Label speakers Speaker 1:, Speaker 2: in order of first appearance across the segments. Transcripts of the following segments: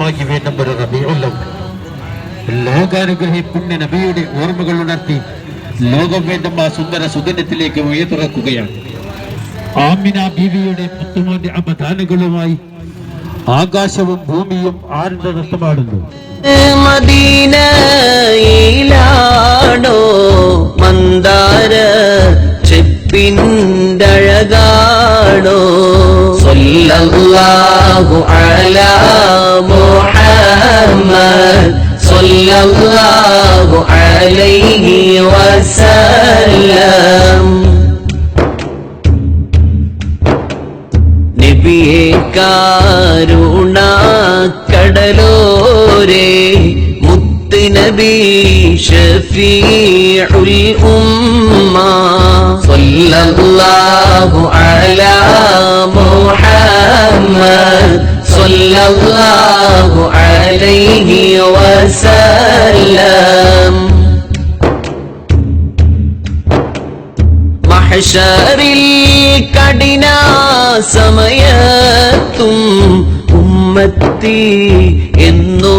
Speaker 1: ാക്കി വേണ്ടും ഒരു പുണ്യ നബിയുടെ ഓർമ്മകൾ ഉണർത്തി ലോകം വേണ്ടും ആ സുന്ദര സുദിനത്തിലേക്ക് ഉയർത്തുറക്കുകയാണ് ആമിന ബീവിയുടെ മുത്തുമോന്റെ അപദാനങ്ങളുമായി ആകാശവും ഭൂമിയും ആനന്ദ നൃത്തമാടുന്നു.
Speaker 2: മദീനയിലാണോ മന്ദാര ചെപ്പിന്റഴകാണോ സല്ലല്ലാഹു അലാ മുഹമ്മദ് സല്ലല്ലാഹു അലൈഹി വസല്ലം. നബിയെ കാരുണ കടലോരേ മുത്ത് നബി ഷഫീഉൽ ഉമ്മ. സല്ലല്ലാഹു അലാ മുഹമ്മദ് സല്ലല്ലാഹു അലൈഹി വസല്ലം മഹഷറിൽ കഠിന സമയത്തും ഉമ്മത്തി എന്നൂരത്തോരെ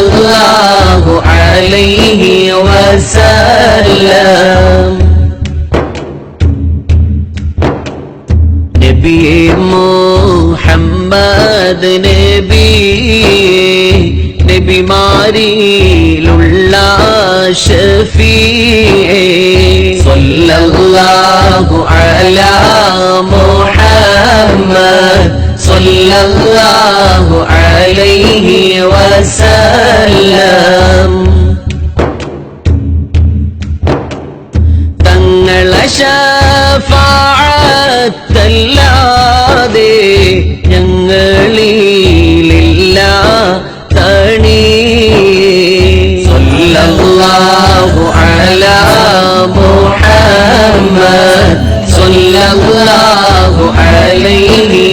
Speaker 2: സല്ലല്ലാഹു അലൈഹി വസല്ലം നബിയെ മുഹമ്മദ് നബിയെ നബിമാരിലുള്ള ഷഫീയെ സല്ലല്ലാഹു അലാ മുഹമ്മദ് സല്ലല്ലാഹു അലൈഹി വസല്ലം തങ്ങളെ ഷഫാഅത്തല്ലാതെ ഞങ്ങളിലില്ല തണി. സല്ലല്ലാഹു അലാ മുഹമ്മദ്. സല്ലല്ലാഹു അലൈഹി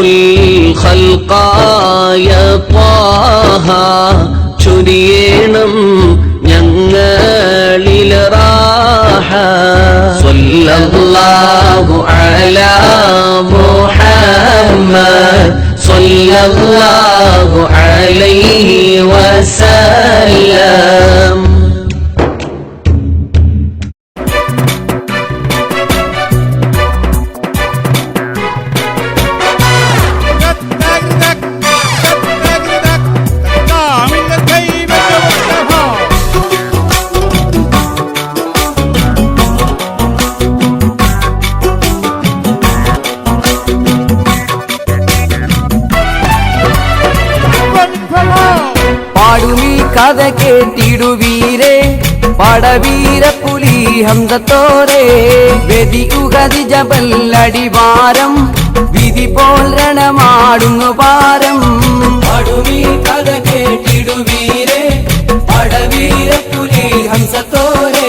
Speaker 2: الخلق يا طه ചൊരിയേണം
Speaker 3: കേട്ടിടുവീരേ പടവീര പുലി വെതി ഉഗതി ജപല്ലടിവാരം വിധി പോൽ രണമാടുന്നു പാരം. കേട്ടിടുവീരെ കഥ പടവീര പുലി ഹംസത്തോരെ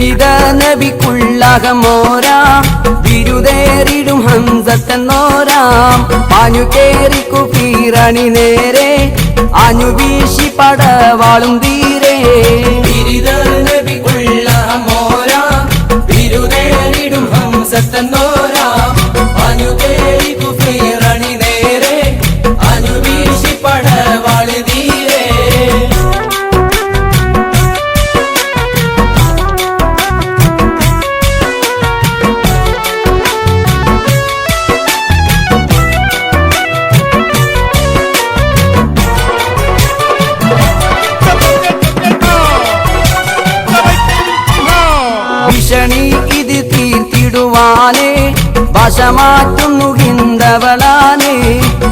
Speaker 3: ബിരുദ നബിക്കുള്ളകമോരാ ബിരുദേറിടും ഹംസത്തെന്നോരാം. പാഞ്ഞു കേറി കുപ്പീറണി നേരെ. അഞ്ഞു വീശി പടവാളും തീരെ. ബിരുദ നബിക്കുള്ള മോരാ ബിരുദേറിടും ഹംസത്തെന്നോരാം വശമാറ്റുന്നു ഹിന്ദവളാനേ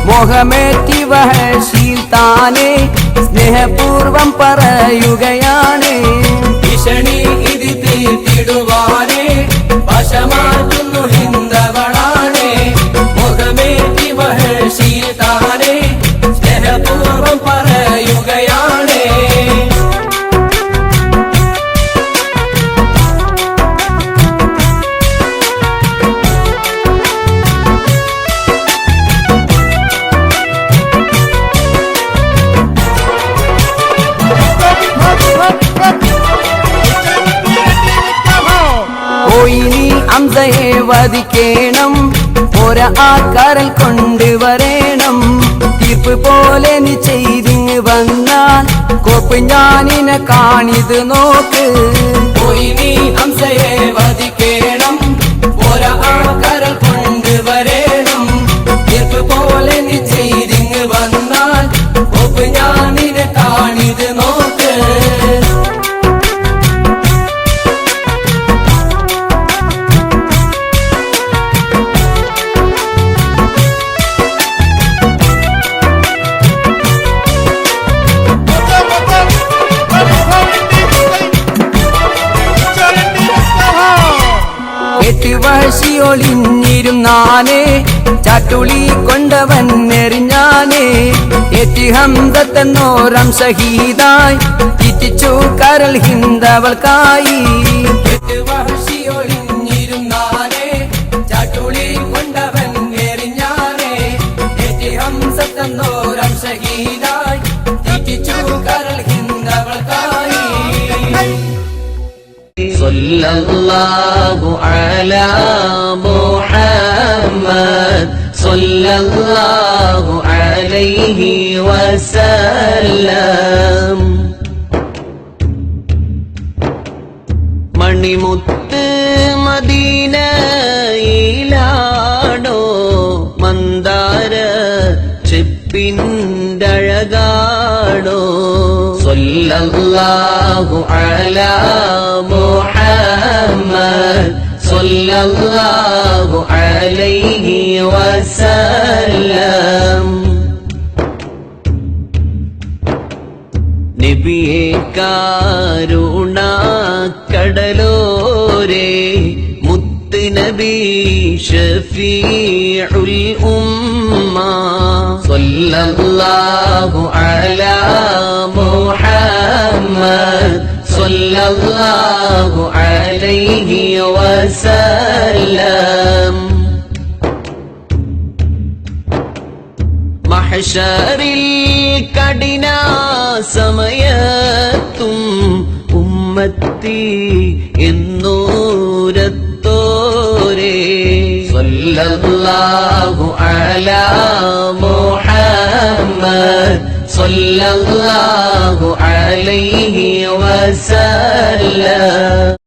Speaker 3: മോഹമേറ്റി വഹശീൽ താനേ സ്നേഹപൂർവം പറയുകയാണ്. ഭീഷണി ഇത് തീർത്തിടുവാനേ വശമാറ്റുന്നു ഹിന്ദവളാണേ മുഖമേറ്റി വഹശീൽ താനേ സ്നേഹപൂർവം അംസയെ വധിക്കേണം ഒര ആക്കാരൽ കൊണ്ടുവരേണം. തീർപ്പ് പോലെ നീ ചെയ്തിങ് വന്നാൽ കോപ്പ് ഞാനിനെ കാണിത് നോക്ക്. പോയി ഞാനിനെ കാണിത് എട്ട് വശിയൊളിഞ്ഞിരുന്നാനേ ചാട്ടുളി കൊണ്ടവൻ എറിഞ്ഞാനേ എട്ട് ഹംസത്തെന്നോരം സഹീതായി തിറ്റിച്ചു കരൾ ഹിന്ദവൾക്കായി. എട്ട്
Speaker 2: സല്ലല്ലാഹു അലാ മുഹമ്മദ് സല്ലല്ലാഹു അലൈഹി വസല്ലം. മണിമുത്ത് മദീന സല്ലല്ലാഹു അലാ മുഹമ്മദ് സല്ലല്ലാഹു അലൈഹി വസല്ലം. നബിയെ കാരുണ കടലോരെ മുത്ത് നബി ഷഫീഉൽ ഉമ്മ. സല്ലല്ലാഹു അലാ സല്ലല്ലാഹു അലൈഹി വസല്ലം മഹഷറിൽ കഠിന സമയത്തും ഉമ്മത്തി എന്നൂരത്തോരേ. സല്ലല്ലാഹു അലാ മുഹമ്മദ് സല്ലല്ലാഹു അലൈഹി വസല്ലം